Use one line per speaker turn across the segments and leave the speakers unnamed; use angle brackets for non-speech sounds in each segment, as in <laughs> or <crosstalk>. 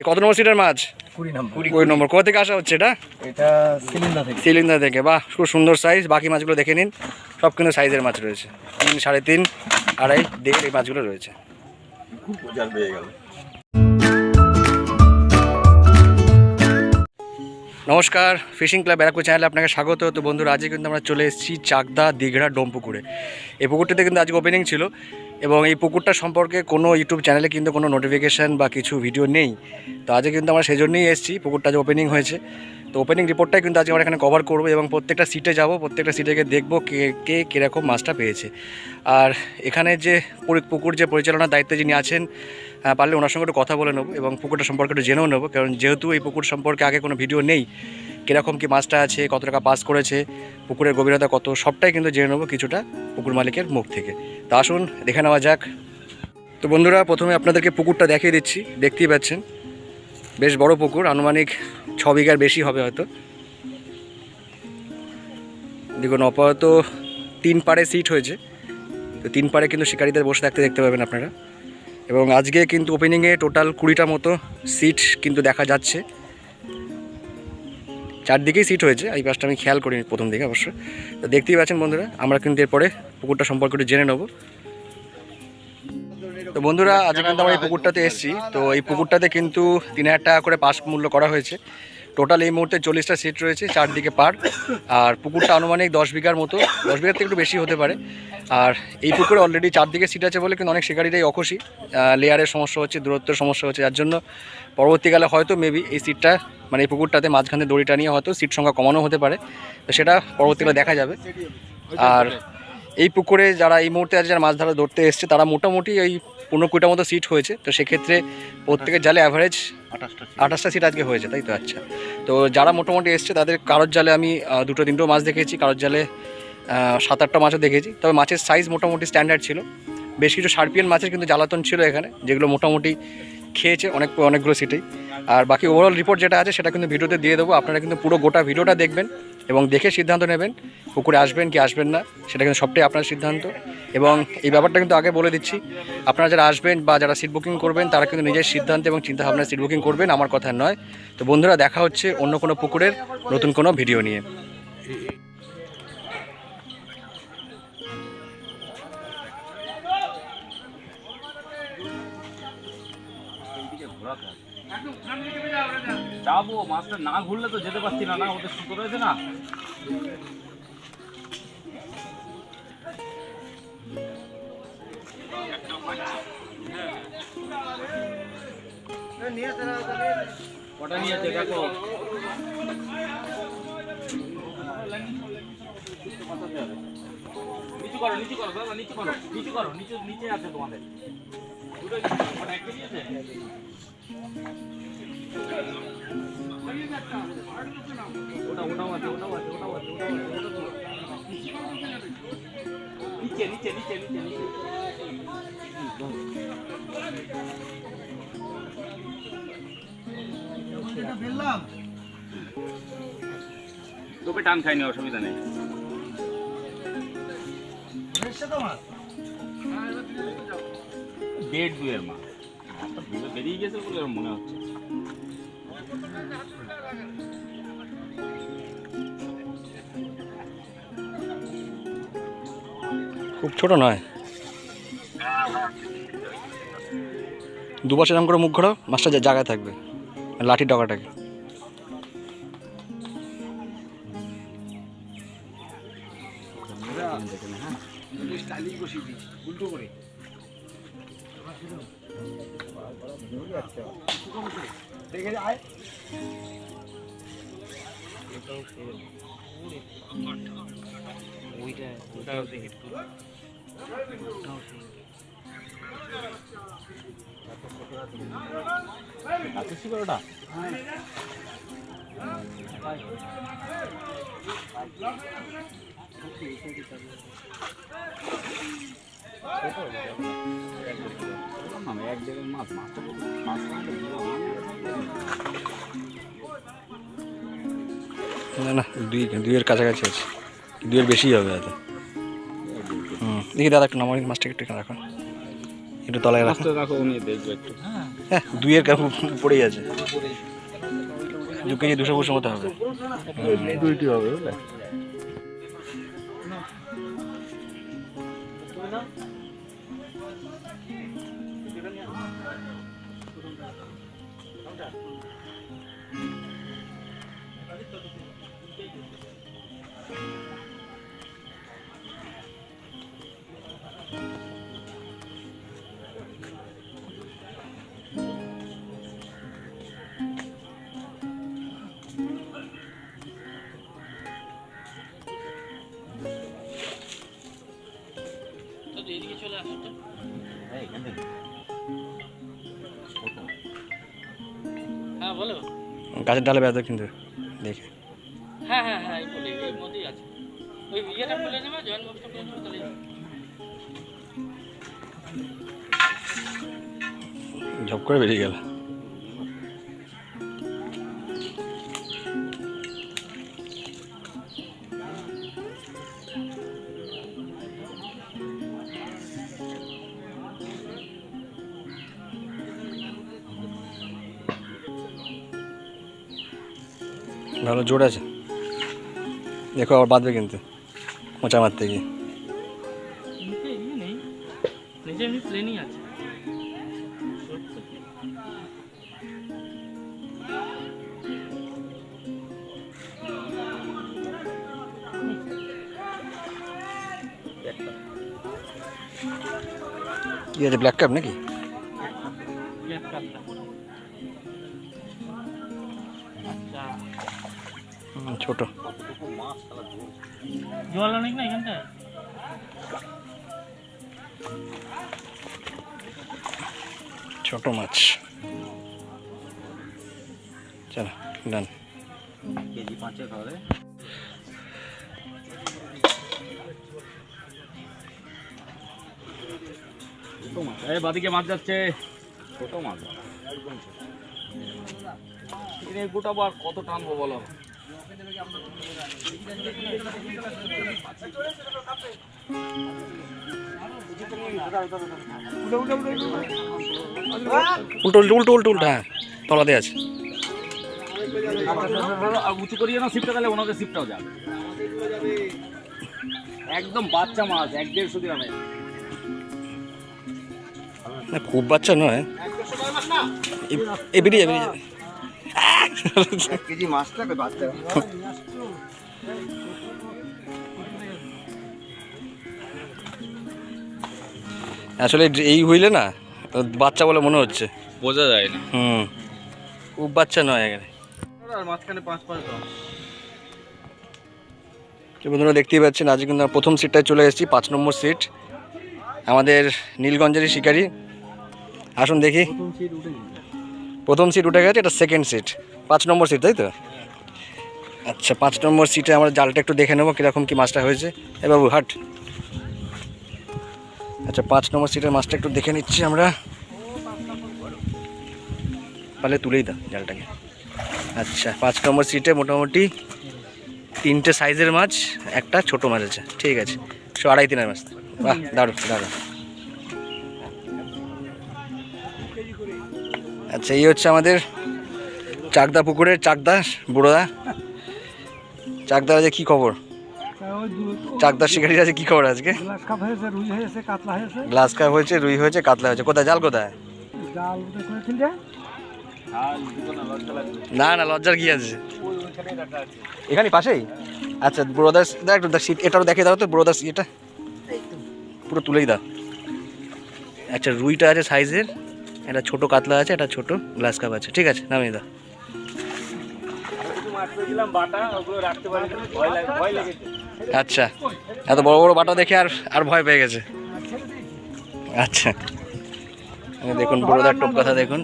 কত নম্বর সিটের মাছ?
কুড়ি নম্বর।
কুড়ি নম্বর। কোথা থেকে আসা হচ্ছে এটা?
এটা সিলিন্ডার থেকে।
সিলিন্ডার থেকে। বাহ খুব সুন্দর সাইজ বাকি মাছগুলো দেখে নিন। সব কিন্তু সাইজের মাছ রয়েছে। তিন সাড়ে তিন আড়াই দেড় এই মাছগুলো রয়েছে। নমস্কার ফিশিং ক্লাব ব্যারাকপুর চ্যানেলে আপনাকে স্বাগত। তো বন্ধুরা আজকে কিন্তু আমরা চলে এসেছি চাকদা দীঘড়া ডোম পুকুরে এই পুকুরটিতে কিন্তু আজকে ওপেনিং ছিল। এবং এই পুকুরটা সম্পর্কে কোনো ইউটিউব চ্যানেলে কিন্তু কোনো নোটিফিকেশান বা কিছু ভিডিও নেই। তো আজকে কিন্তু আমরা সেজন্যই এসেছি, পুকুরটা যে ওপেনিং হয়েছে। তো ওপেনিং রিপোর্টটাই কিন্তু আজকে আমরা এখানে কভার করব এবং প্রত্যেকটা সিটে যাব, প্রত্যেকটা সিটে গিয়ে দেখব কে কে কীরকম মাছটা পেয়েছে। আর এখানে যে পুকুর যে পরিচালনার দায়িত্বে যিনি আছেন পারলে ওনার সঙ্গে একটু কথা বলে নেব এবং পুকুরটা সম্পর্কে একটু জেনেও নেব, কারণ যেহেতু এই পুকুর সম্পর্কে আগে কোনো ভিডিও নেই কীরকম কি মাছটা আছে, কত টাকা পাস করেছে, পুকুরের গভীরতা কত, সবটাই কিন্তু জেনে নেব কিছুটা পুকুর মালিকের মুখ থেকে। তা আসুন, দেখে নেওয়া যাক। তো বন্ধুরা, প্রথমে আপনাদেরকে পুকুরটা দেখিয়ে দিচ্ছি, দেখতেই পাচ্ছেন। বেশ বড় পুকুর, আনুমানিক ছ বিঘার বেশি হবে হয়তো। দেখুন, আপাতত তিন পাড়ে সিট হয়েছে। তো তিন পাড়ে কিন্তু শিকারীদের বসে থাকতে দেখতে পাবেন আপনারা। এবং আজকে কিন্তু ওপেনিংয়ে টোটাল কুড়িটা মতো সিট কিন্তু দেখা যাচ্ছে। চারদিকেই সিট হয়েছে। এই পাশটা আমি খেয়াল করিনি প্রথম দিকে অবশ্যই তো দেখতেই পাচ্ছেন বন্ধুরা, আমরা কিন্তু এরপরে পুকুরটা সম্পর্কে একটু জেনে নেব। তো বন্ধুরা, আজকে কিন্তু আমরা এই পুকুরটাতে এসেছি। তো এই পুকুরটাতে কিন্তু তিন হাজার টাকা করে পাস মূল্য করা হয়েছে। টোটাল এই মুহূর্তে চল্লিশটা সিট রয়েছে, চারদিকে পার আর পুকুরটা আনুমানিক দশ বিঘার মতো, দশ বিঘার থেকে একটু বেশি হতে পারে। আর এই পুকুরে অলরেডি চারদিকে সিট আছে বলে কিন্তু অনেক শিকারীরাই অখুশি। লেয়ারের সমস্যা হচ্ছে, দূরত্বের সমস্যা হচ্ছে, যার জন্য পরবর্তীকালে হয়তো মেবি এই সিটটা মানে এই পুকুরটাতে মাঝখানে দড়িটা নিয়ে হয়তো সিট সংখ্যা কমানো হতে পারে। তো সেটা পরবর্তীকালে দেখা যাবে। আর এই পুকুরে যারা এই মুহূর্তে আছে, যারা মাছ ধরা ধরতে এসছে, তারা মোটামুটি এই পনেরো কুড়িটার মতো সিট হয়েছে। তো সেক্ষেত্রে প্রত্যেকের জালে অ্যাভারেজ আঠাশটা সিট আজকে হয়েছে তাই তো? আচ্ছা। তো যারা মোটামুটি এসছে তাদের কারোর জালে আমি দুটো তিনটেও মাছ দেখেছি কারোর জালে সাত আটটা মাছও দেখেছি। তবে মাছের সাইজ মোটামুটি স্ট্যান্ডার্ড ছিল। বেশ কিছু সার্পিয়ান মাছের কিন্তু জ্বালাতন ছিল এখানে যেগুলো মোটামুটি খেয়েছে অনেক অনেকগুলো সিটেই আর বাকি ওভারঅল রিপোর্ট যেটা আছে, সেটা কিন্তু ভিডিওতে দিয়ে দেবো। আপনারা কিন্তু পুরো গোটা ভিডিওটা দেখবেন এবং দেখে সিদ্ধান্ত নেবেন পুকুরে আসবেন কি আসবেন না, সেটা কিন্তু সবটাই আপনার সিদ্ধান্ত। এবং এই ব্যাপারটা কিন্তু আগে বলে দিচ্ছি, আপনারা যারা আসবেন বা যারা সিট বুকিং করবেন, তারা কিন্তু নিজের সিদ্ধান্ত এবং চিন্তাভাবনা সিট বুকিং করবেন, আমার কথা নয়। তো বন্ধুরা, দেখা হচ্ছে অন্য কোনো পুকুরের নতুন কোনো ভিডিও নিয়ে।
যাব, মাছটা না ঘুরলে তো যেতে পারছি না না, ওদের সুতো রয়েছে না। নিচু করো নিচু করো আছে তোমাদের। ওটা ওটাও আছে ওটাও আছে ওটাও আছে ওটাও আছে ওটা তো নিচে নিচে নিচে নিচে নিচে। তোকে টান খাইনি অসুবিধা নেই। দেড় দুয়ের মা। বেরিয়ে গেছে বলে মনে হচ্ছে
খুব ছোট নয়। দুবার এরকম করে মুখ ঘোরাও মাছটা জায়গায় থাকবে লাঠির ডগাটাকে।
না, না।
দুই দুইয়ের কাছাকাছি আছে দুইয়ের বেশি হবে হয়তো হুম দেখি দাদা একটু নামারি মাছটাকে একটু রাখুন একটু তলায়
মাছটা রাখো নিয়ে দেখব একটু।
হ্যাঁ দুইয়ের কাকু পড়েই আছে। দু কেজি দুশো বছর মতো হবে।
দুইটি হবে বুঝলে?
গাছের ডালে ব্যথা কিন্তু দেখে।
হ্যাঁ হ্যাঁ হ্যাঁ আছে। ওই ইয়েটা খুলে নেবে জয়েন্ট বক্সটা খুলে নেবে। তাহলে
ঝপ করে বেরিয়ে গেল। ভালো জোর আছে দেখো আবার বাঁধবে কিন্তু মোচা মারতে গিয়ে
নিচে ইয়ে নেই নিচে এমনি প্লেনই আছে
কি আছে ব্ল্যাক কাপ নাকি
গ্যাপ কাপটা আচ্ছা
হুম, ছোট।
জল অনেক না এখানটায়
ছোট মাছ। চলো ডান।
কেজি পাঁচেক হবে
এই বাদিকে মাছ যাচ্ছে।
ছোট মাছ।
আর কত টানবো বলো?
উল্টো উল্টো উল্টো উল্টো উল্টো হ্যাঁ তলাতে আছে।
উঁচু করিয়ে না তাহলে ওনাদের সিপটাও যাবে একদম বাচ্চা মাছ এক দেড়শো গ্রামের।
না খুব বাচ্চা নয়। এ- এ বেরিয়ে যাবে <laughs>
বাচ্চা
আসলে এই হইলে না বাচ্চা বলে মনে হচ্ছে।
বোঝা যায় না।
হুম খুব বাচ্চা নয় এখানে।
আর মাঝখানে পাঁচ পাঁচ
তো বন্ধুরা দেখতেই পাচ্ছেন আজকে কিন্তু প্রথম সিটটায় চলে এসেছি পাঁচ নম্বর সিট আমাদের নীলগঞ্জেরই শিকারি। আসুন দেখি।
প্রথম সিট উঠে
গেছে, এটা সেকেন্ড সিট পাঁচ নম্বর সিট তাই তো? আচ্ছা পাঁচ নম্বর সিটে আমরা জালটা একটু দেখে নেব কীরকম কী মাছটা হয়েছে। এ বাবু, হাট। আচ্ছা পাঁচ নম্বর সিটের মাছটা একটু দেখে নিচ্ছি আমরা। পালে তুলেই দাও জালটাকে। আচ্ছা পাঁচ নম্বর সিটে মোটামুটি তিনটে সাইজের মাছ, একটা ছোট মাছ আছে। ঠিক আছে। শো আড়াই তিনের মাছ। বাহ, দারুণ দারুণ। আচ্ছা এই হচ্ছে আমাদের চাকদা পুকুরের চাকদা বুড়োদা চাকদার আছে কি খবর? চাকদার শিকারির আছে কি খবর আজকে?
গ্লাস কাপ হয়েছে, রুই হয়েছে, কাতলা হয়েছে।
কোথায়? জাল কোথায়? না না, লজ্জার কি আছে? এখানে পাশেই? আচ্ছা ব্রোদার্স দেখ একটু সিট এটাও দেখে দাও তো ব্রোদার্স এটা পুরো তুলেই দাও। আচ্ছা রুইটা আছে সাইজের একটা ছোট কাতলা আছে একটা ছোট গ্লাস কাপ আছে। ঠিক আছে নামিয়ে দাও। আচ্ছা এত বড় বড় বাটা দেখে আর আর ভয় পেয়ে গেছে। আচ্ছা দেখুন বড়দার টোপ কথা দেখুন।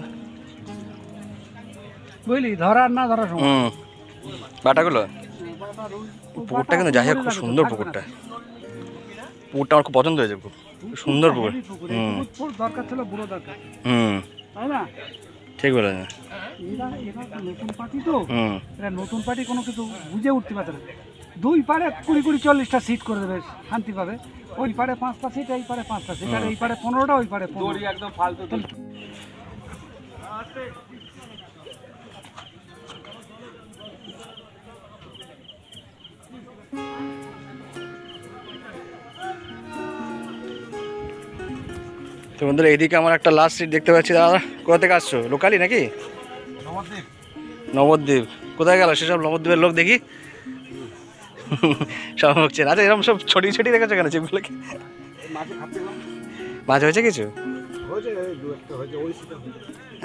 বুঝলি ধরার না ধরার
হুম বাটাগুলো? পুকুরটা কিন্তু যাই হোক খুব সুন্দর পুকুরটা। পুকুরটা আমার খুব পছন্দ হয়েছে খুব। সুন্দর পুকুর
পুকুর। দরকার ছিল বুড়ো দরকার।
হুম।
তাই না?
ঠিক বলেছেন।
এরা এরা নতুন পার্টি তো। এরা নতুন পার্টি কোনো কিছু বুঝে উঠতে পারছে না। দুই পারে কুড়ি কুড়ি চল্লিশটা সিট করে দেবে শান্তি পাবে। ওই পারে পাঁচটা সিট এই পারে পাঁচটা সিট। আর এই পারে পনেরোটা ওই পারে পনেরো।
একদম ফালতু
তো বন্ধুরা এইদিকে আমার একটা লাস্ট সিট দেখতে পাচ্ছি। দাদা কোথা থেকে আসছো? লোকালি নাকি? নবদ্বীপ। কোথায় গেল? সেসব নবদ্বীপের লোক দেখি? সব হচ্ছেন আচ্ছা এরকম সব ছড়ি ছড়ি রেখেছো কেন? চিপগুলোকে মাছ হয়েছে কিছু?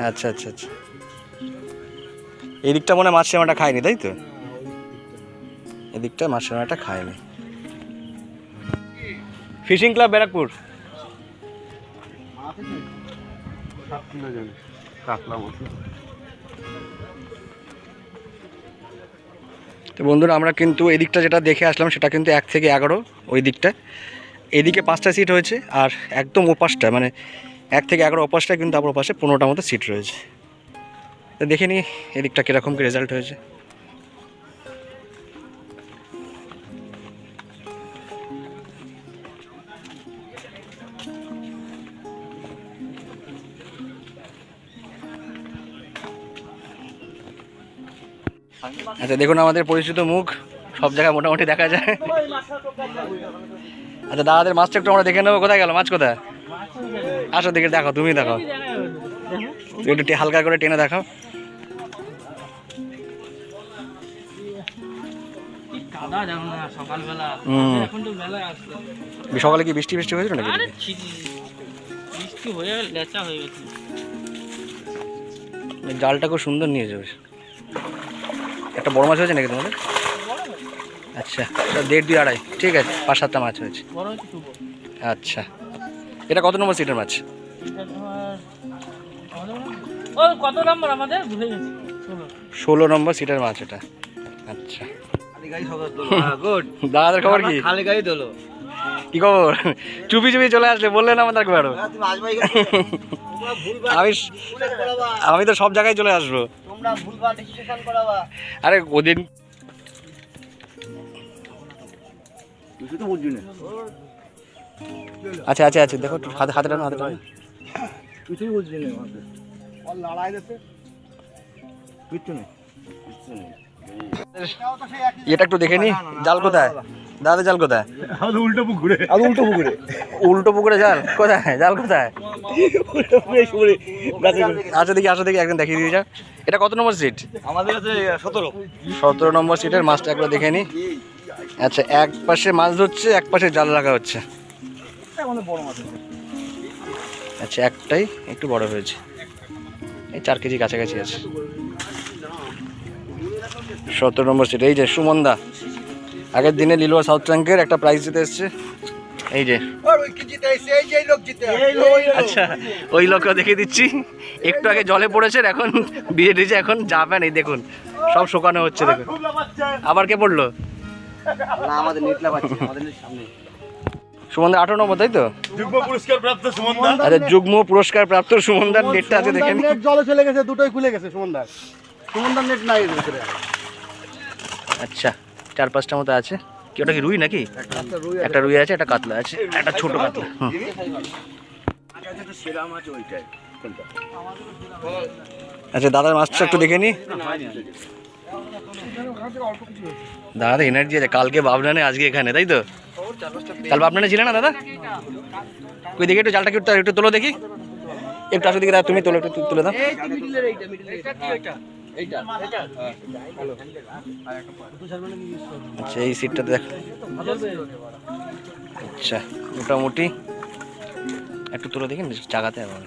আচ্ছা আচ্ছা আচ্ছা। এই দিকটা মনে মাছ সেমাটা খায়নি তাই তো? এদিকটা মাছ সেমাটা খায়নি। Fishing club Barrackpore. তো বন্ধুরা, আমরা কিন্তু এই দিকটা যেটা দেখে আসলাম, সেটা কিন্তু এক থেকে এগারো, ওই দিকটা। এদিকে পাঁচটা সিট হয়েছে, আর একদম ওপাশটা মানে এক থেকে এগারো ওপাশটা কিন্তু আবার ওপাশে পনেরোটা মতো সিট রয়েছে। তো দেখে নিই, এদিকটা কীরকম কী রেজাল্ট হয়েছে। আচ্ছা দেখুন আমাদের পরিচিত মুখ সব জায়গায় মোটামুটি দেখা যায়। আচ্ছা দাদাদের মাছটা একটু আমরা দেখে নেব কোথায় গেল? মাছ কোথায়? আসো দেখে দেখো তুমি দেখো। একটু হালকা করে টেনে দেখাও সকালে কি বৃষ্টি বৃষ্টি হয়েছিল নাকি?
আরে বৃষ্টি হয়ে লেচা হয়ে গেছে।
জালটা খুব সুন্দর নিয়ে যাবে একটা বড় মাছ হয়েছে নাকি তোমাদের? আচ্ছা দেড় দুই আড়াই ঠিক আছে পাঁচ সাতটা মাছ হয়েছে। আচ্ছা এটা কত নম্বর সিটের মাছ?
এটা তোমার আমাদের ও কত নম্বর আমাদের ভুলে গেছি ষোলো
নম্বর সিটের মাছ এটা। আচ্ছা। দাদাদের খবর কি?
খালি গাড়ি তোলো
কি খবর? চুপি চুপি চলে আসলে বললেন আমাদের একবার
তুমি আসবাই <laughs>
আমি আমি তো সব জায়গায় চলে আসব।
তোমরা ভুলভাল ডিসিশন করাবা।
আরে ওদিন
কিছু তো বুঝছি না।
আচ্ছা আচ্ছা আচ্ছা দেখো হাতে হাতে টানো হাতে টানো।
কিছুই বুঝছি না। লড়াই দিতে কিচ্ছু নেই। কিচ্ছু নেই।
এটা একটু দেখে নি। জাল কোথায়? দাদা জাল কোথায়?
আর উল্টো পুকুরে।
উল্টো পুকুরে। জাল? কোথায়? জাল কোথায়? আচ্ছা দেখি আসো দেখি একদিন দেখিয়ে দিয়ে যা। এটা কত নম্বর সিট?
আমাদের কাছে সতেরো।
সতেরো নম্বর সিটের মাছটা একবার দেখে নি। আচ্ছা এক পাশে মাছ ধরছে এক পাশে জাল রাখা হচ্ছে। আচ্ছা একটাই একটু বড় হয়েছে। এই চার কেজি কাছাকাছি আছে। সতেরো নম্বর সিট এই যে সুমনদা আগের দিনে লিলুয়া সাউথ ট্যাঙ্কের একটা প্রাইজ জিতে এসছে। এই যে। আচ্ছা ওই লোককে দেখিয়ে দিচ্ছি। একটু আগে জলে পড়েছেন এখন বিয়ে দিয়েছে এখন যাবেন এই দেখুন সব শোকানো হচ্ছে দেখুন। আবার কে পড়ল?
না আমাদের নেটলা পাচ্ছি আমাদের net সামনে।
সুমনদা আঠারো নম্বর তাই তো?
যুগ্ম পুরস্কার প্রাপ্ত সুমন
আচ্ছা যুগ্ম পুরস্কার প্রাপ্ত সুমনদার ডেটটা আছে দেখেন
নেট জলে চলে গেছে দুটোই খুলে গেছে সুমনদার। সুমনদার নেট নাই ভিতরে।
আচ্ছা চার পাঁচটা মতো আছে। কি, ওটা কি রুই নাকি? একটা রুই আছে, একটা কাতলা আছে, একটা ছোট কাতলা। আচ্ছা দাদার মাছটা একটু দেখে নি। দাদা এনার্জি আছে। কালকে বাবনানে আজকে এখানে, তাই তো? কাল বাবনানে ছিলে না, দাদা? ওই দেখি একটু জালটা একটু একটু তোলো দেখি। একটু আসো দিকে দাদা, তুমি তোলো, একটু তুলে দাও। আচ্ছা এই সিটটাতে দেখ। আচ্ছা মোটামুটি একটু তুলে দেখি না, জাগাতে আমার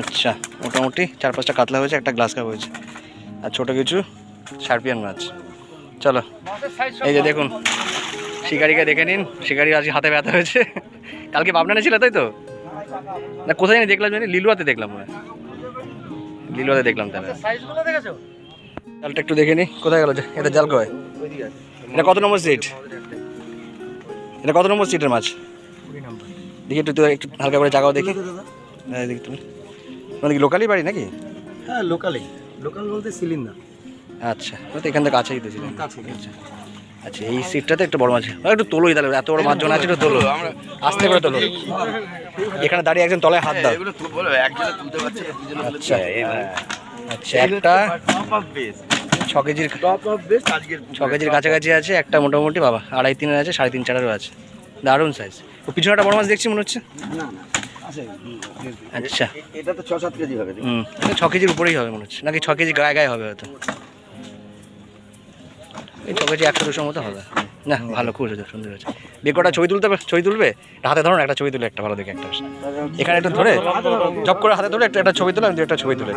আচ্ছা মোটামুটি চার পাঁচটা কাতলা হয়েছে, একটা গ্লাস কাপ হয়েছে। আর ছোট কিছু সার্পিয়ান মাছ। চলো, এই যে দেখুন, শিকারিকে দেখে নিন শিকারি আজকে হাতে ব্যথা হয়েছে। কালকে পাবনানে ছিল তাই তো? না কোথায় জানি দেখলাম জানি লিলুয়াতে দেখলাম মনে লিলুয়াতে দেখলাম তাহলে। জালটা একটু দেখে নি কোথায় গেল? এটা জাল কয়? এটা কত নম্বর সিট এটা কত নম্বর সিটের মাছ? দেখি একটু একটু হালকা করে জাগাও দেখি। হ্যাঁ দেখি তুমি। তোমাদের কি লোকালই বাড়ি নাকি?
হ্যাঁ লোকালে লোকাল বলতে সিলিন্ডার
আচ্ছা তো এখান থেকে কাছেই তো ছিলেন
কাছে।
আচ্ছা। আচ্ছা এই সিটটাতে একটু বড় মাছ একটু তোলোই তাহলে এত বড় মাছ জন আছে একটু তোলো। আস্তে করে তোলো। এখানে দাঁড়িয়ে একজন তলায় হাত দাও।
এগুলো তুল- বলো, একজনে তুলতে পারছে না, দুজনে তুলতে
আচ্ছা আচ্ছা একটা
টপ অফ বেস
ছ কেজির ছ কেজির কাছাকাছি আছে একটা মোটামুটি বাবা আড়াই তিনের আছে সাড়ে তিন চারেরও আছে। দারুণ সাইজ ও পিছনে একটা বড় মাছ দেখছি মনে হচ্ছে?
না না আছে।
আচ্ছা।
এটা তো ছ সাত কেজি হবে
ছ কেজির উপরেই হবে মনে হচ্ছে। নাকি ছ কেজি গায়ে গায়ে হবে হয়তো। এই ছ একশো দুশোর মতো হবে। না ভালো খুব সুন্দর সুন্দর হয়েছে। বেকটা ছবি তুলতে ছবি তুলবে? একটা হাতে ধরো না একটা ছবি তুলে একটা ভালো দেখে একটা এখানে একটু ধরে জব করে হাতে ধরে একটা একটা ছবি তুলে আমি একটা ছবি তুলে।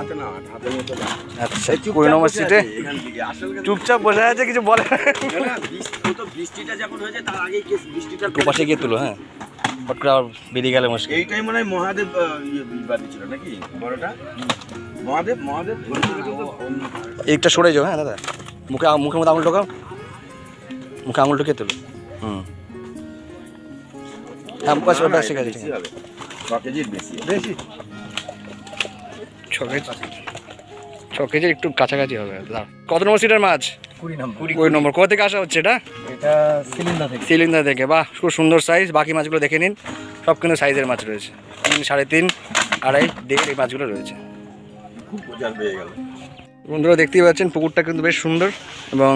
আচ্ছা কুড়ি নম্বর সিটে চুপচাপ বসে আছে কিছু বলে
বৃষ্টিটা যখন হয়েছে তার আগেই বৃষ্টিটা
পাশে গিয়ে তুলো হ্যাঁ। হট করে আবার বেরিয়ে গেলে মুশকিল।
এইটাই মনে হয় মহাদেব ইয়ে নাকি? বড়টা? মহাদেব মহাদেব
এইটা সরে যাও হ্যাঁ দাদা। মুখে মুখের মধ্যে আঙুল ঢোকাও। মুখে আঙুল ঢুকে তুলো। হুম। হ্যাঁ বাস ওটা
ছ
কেজি। একটু কাছাকাছি হবে। কত নম্বর সিটের মাছ?
কুড়ি নম্বর।
কুড়ি নম্বর। কোথা থেকে আসা হচ্ছে এটা?
এটা সিলিন্ডার থেকে।
সিলিন্ডার বাহ খুব সুন্দর সাইজ বাকি মাছগুলো দেখে নিন। সব কিন্তু সাইজের মাছ রয়েছে। তিন সাড়ে তিন আড়াই দেড় এই মাছগুলো রয়েছে।
খুব পেয়ে গেল।
বন্ধুরা দেখতেই পাচ্ছেন, পুকুরটা কিন্তু বেশ সুন্দর এবং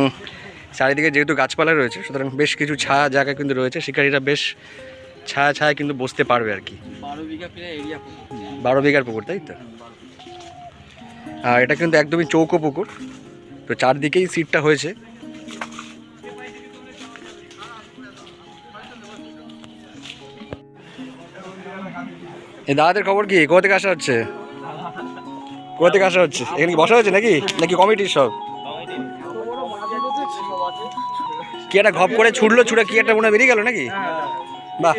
চারিদিকে যেহেতু গাছপালা রয়েছে, সুতরাং বেশ কিছু ছায়া জায়গা কিন্তু রয়েছে, শিকারীরা বেশ ছায়া ছায়া কিন্তু বসতে পারবে আর কি।
বারো
বিঘার পুকুর, তাই তো? আর এটা কিন্তু একদমই চৌকো পুকুর, তো চারদিকেই সিটটা হয়েছে। এই দাদাদের খবর কি? কোথা থেকে আসা হচ্ছে? কোথা থেকে আসা হচ্ছে? এখানে কি বসা হয়েছে নাকি? নাকি কমিটির সব? কি একটা ঘপ করে ছুটলো, ছুটে কি একটা মনে বেরিয়ে গেল নাকি? বাহ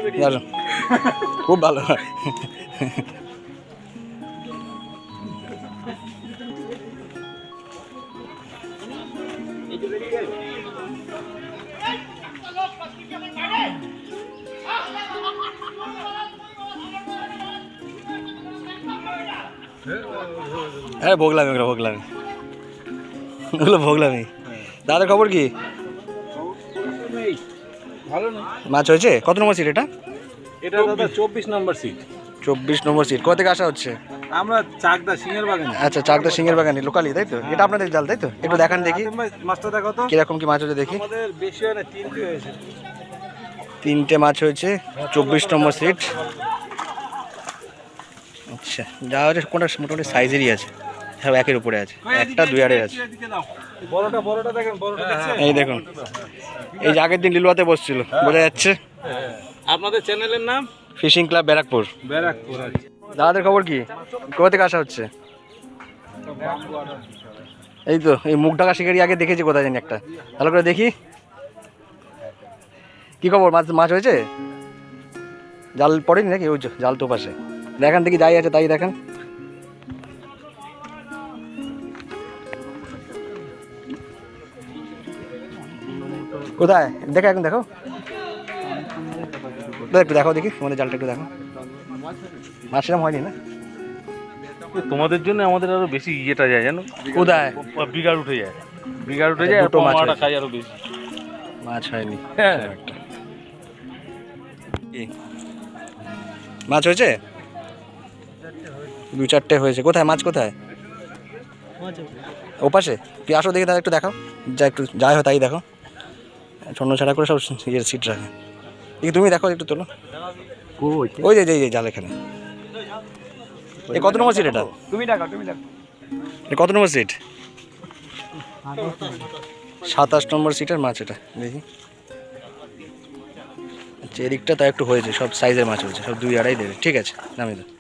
খুব ভালো। হ্যাঁ ভোগলামি ওগুলো ভোগলামি। ওগুলো ভোগলামি। দাদার খবর কি? মাছ হয়েছে? কত নম্বর সিট এটা?
এটা দাদা চব্বিশ নম্বর সিট
চব্বিশ নম্বর সিট কোথা থেকে আসা হচ্ছে?
আমরা চাকদা সিংহের বাগানে।
আচ্ছা চাকদা সিংহের বাগানি লোকালি তাই তো? এটা আপনাদের জাল তাই তো? একটু দেখান দেখি।
মাছটা দেখো তো।
কীরকম কি মাছ হচ্ছে দেখি।
আমাদের বেশি হয় না তিনটি হয়েছে।
তিনটে মাছ হয়েছে চব্বিশ নম্বর সিট আচ্ছা যা হচ্ছে কোনটা? মোটামুটি সাইজেরই আছে। সব একের উপরে আছে। একটা দুই আড়ের আছে। এই দেখুন। এই যে আগের দিন লিলুয়াতে বসছিল বোঝা যাচ্ছে?
আপনাদের চ্যানেলের নাম?
Fishing club Barrackpore.
ব্যারাকপুর
দাদাদের খবর কি? কোথা থেকে আসা হচ্ছে? এই তো এই মুখ ঢাকা শিকারি আগে দেখেছি কোথায় জানি একটা। ভালো করে দেখি। কি খবর? মাছ মাছ হয়েছে? জাল পড়েনি নাকি? ওই জাল তো পাশে। দেখান দেখি যাই আছে তাই দেখান। কোথায়? দেখা এখন দেখো। একটু দেখো দেখি তোমাদের জালটা একটু দেখো। মাছ সেরকম হয়নি না?
তোমাদের জন্য আমাদের আরও বেশি ইয়েটা যায় জানো?
কোথায়?
বিঘার উঠে যায়। বিঘার উঠে যায়
দুটো মাছ
খাই আরও বেশি।
মাছ হয়নি।
হ্যাঁ।
মাছ হয়েছে? দু চারটে হয়েছে। কোথায়? মাছ কোথায়? ও পাশে? তুই আসো দেখি তাহলে একটু দেখাও। যা একটু যাই হয় তাই দেখো। ছন্ন ছাড়া করে সব ইয়ের সিট রাখে। দেখি তুমি দেখো একটু তোলো। ওই যে যে জাল এখানে। এ কত নম্বর সিট এটা?
তুমি ডাকা তুমি ডাকা
কত নম্বর সিট সাতাশ নম্বর সিটের মাছ এটা দেখি। আচ্ছা এদিকটা তাই একটু হয়েছে সব সাইজের মাছ হয়েছে সব দুই আড়াই দেবে। ঠিক আছে নামিয়ে দাও।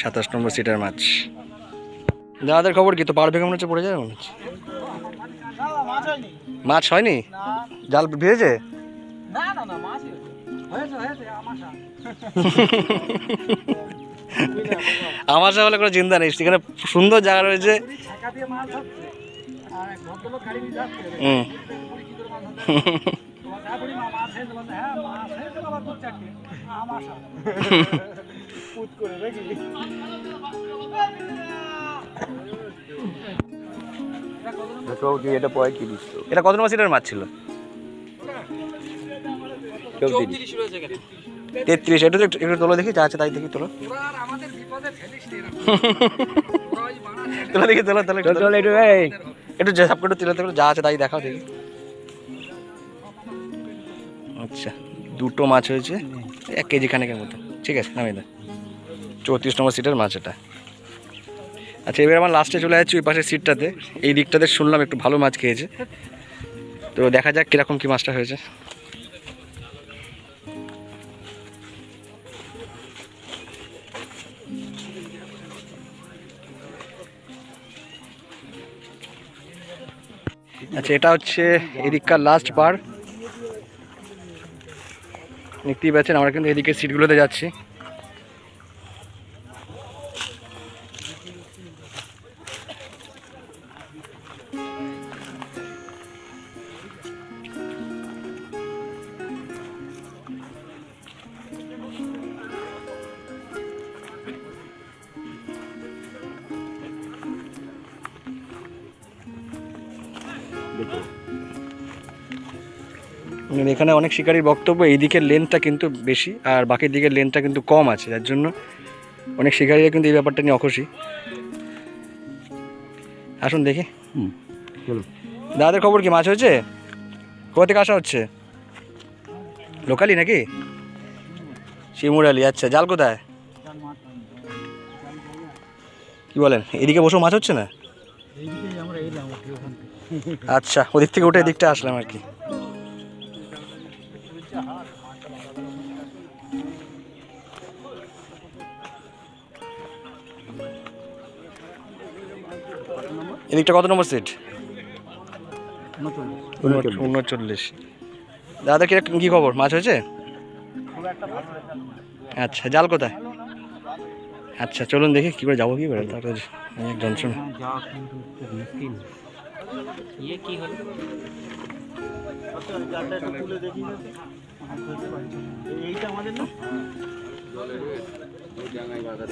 সাতাশ নম্বর সিটের মাছ দাদাদের খবর কি? তো পার ভেঙে মনে হচ্ছে পড়ে যাবে মনে হচ্ছে। মাছ হয়নি? জাল ভেজেছে?
আমার আমাশা
বলে কোনো চিন্তা নেই। সেখানে সুন্দর জায়গা রয়েছে। হুম।
পুত করে নাকি? এটা কত নম্বর
এটা পঁয়ত্রিশ
এটা কত নম্বর সিটের মাছ ছিল? তেত্রিশ এটা একটু তোলো দেখি যা আছে তাই দেখি তোলো। দেখি তোলো তোলো একটু তোলো।
একটু
একটু যা সব একটু তুলে তুলে যা আছে তাই দেখাও দেখি। আচ্ছা দুটো মাছ হয়েছে। এক কেজি খানেকের মতো। ঠিক আছে নামিয়ে দাও। চৌত্রিশ নম্বর সিটের মাছ এটা আচ্ছা এবার আমার লাস্টে চলে যাচ্ছি ওই পাশের সিটটাতে এই দিকটাতে শুনলাম একটু ভালো মাছ খেয়েছে। তো দেখা যাক কীরকম কী মাছটা হয়েছে। আচ্ছা এটা হচ্ছে এদিককার লাস্ট বার দেখতেই পাচ্ছেন, আমরা কিন্তু এদিকে সিটগুলোতে যাচ্ছি। এখানে অনেক শিকারীর বক্তব্য এই দিকের লেন্থটা কিন্তু বেশি আর বাকি দিকের লেন্থটা কিন্তু কম আছে যার জন্য অনেক শিকারীরা কিন্তু এই ব্যাপারটা নিয়ে অখুশি। আসুন দেখি। দাদাদের খবর কি মাছ হয়েছে? কোথা থেকে আসা হচ্ছে? লোকালি নাকি? শিমুরালি আচ্ছা জাল কোথায়? কি বলেন এদিকে বসেও মাছ হচ্ছে না। আচ্ছা ওদিক থেকে উঠে এদিকটা আসলাম আর কি। এদিকটা কত নম্বর সিট উনচল্লিশ। দাদা কীরকম কী খবর? মাছ হয়েছে? আচ্ছা জাল কোথায়? আচ্ছা চলুন দেখি কী করে যাব কী করে তারপর অনেক যন্ত্রণা
ইয়ে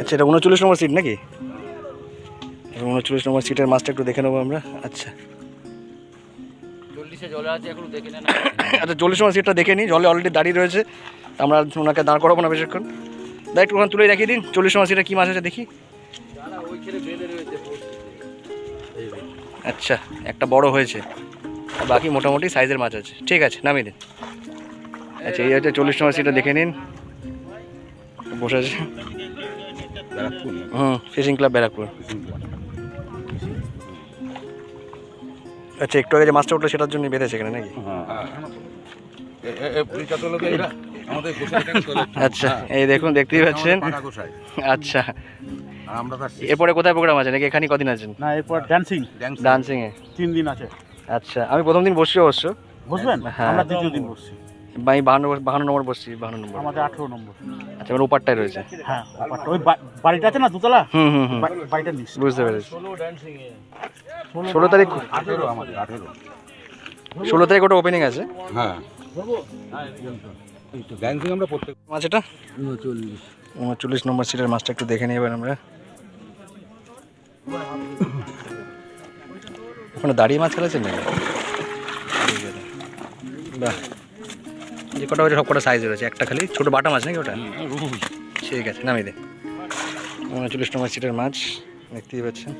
আচ্ছা এটা উনচল্লিশ নম্বর সিট নাকি? উনচল্লিশ নম্বর সিটের মাছটা একটু দেখে নেব আমরা। আচ্ছা। আচ্ছা চল্লিশ নম্বর সিটটা দেখে নিই। জলে অলরেডি দাঁড়িয়ে রয়েছে। আমরা ওনাকে দাঁড় করাবো না বেশিক্ষণ। দা একটু ওখানে তুলে দেখিয়ে দিন। চল্লিশ নম্বর সিটে কী মাছ আছে দেখি। আচ্ছা একটা বড় হয়েছে। বাকি মোটামুটি সাইজের মাছ আছে। ঠিক আছে নামিয়ে দিন। আচ্ছা এই হচ্ছে চল্লিশ নম্বর সিটটা দেখে নিন। বসে আছে। হুম ফিশিং ক্লাব ব্যারাকপুর। আচ্ছা একটু আগে যে মাছটা উঠল সেটার জন্য বেঁধেছে এখানে নাকি? আচ্ছা এই দেখুন দেখতেই পাচ্ছেন। আচ্ছা। এরপরে কোথায় প্রোগ্রাম আছে নাকি? এখানে কদিন আছেন?
না এরপর ডান্সিং
ডান্সিং এ
তিন দিন আছে।
আচ্ছা আমি প্রথম দিন বসছি অবশ্য।
বসবেন?
হ্যাঁ।
আমরা দ্বিতীয় দিন বসছি।
আমি বাহান্ন বাহান্ন নম্বর বসছি বাহান্ন নম্বর।
আমাদের আঠেরো নম্বর।
আচ্ছা আমার ওপারটাই রয়েছে।
হ্যাঁ ওই বাড়িটা আছে না দুতলা?
হুম হুম হুম।
বা- বাড়িটার নিচ।
বুঝতে পেরেছি। ষোলো তারিখ
আঠেরো আমাদের আঠেরো।
ষোলো তারিখ ওটা ওপেনিং আছে?
হ্যাঁ। ড্যান্সিং আমরা প্রত্যেক
মাছ এটা উনচল্লিশ। নম্বর সিটের মাছটা একটু দেখে নিই এবার আমরা। ওখানে দাঁড়িয়ে মাছ ফেলেছেন নাকি? বাহ। যে কটা হয়েছে সব কটা সাইজ রয়েছে একটা খালি ছোটো বাটা মাছ নাকি ওটা? ঠিক আছে নামিয়ে দে। উনচল্লিশ নম্বর সিটের মাছ দেখতেই পাচ্ছেন।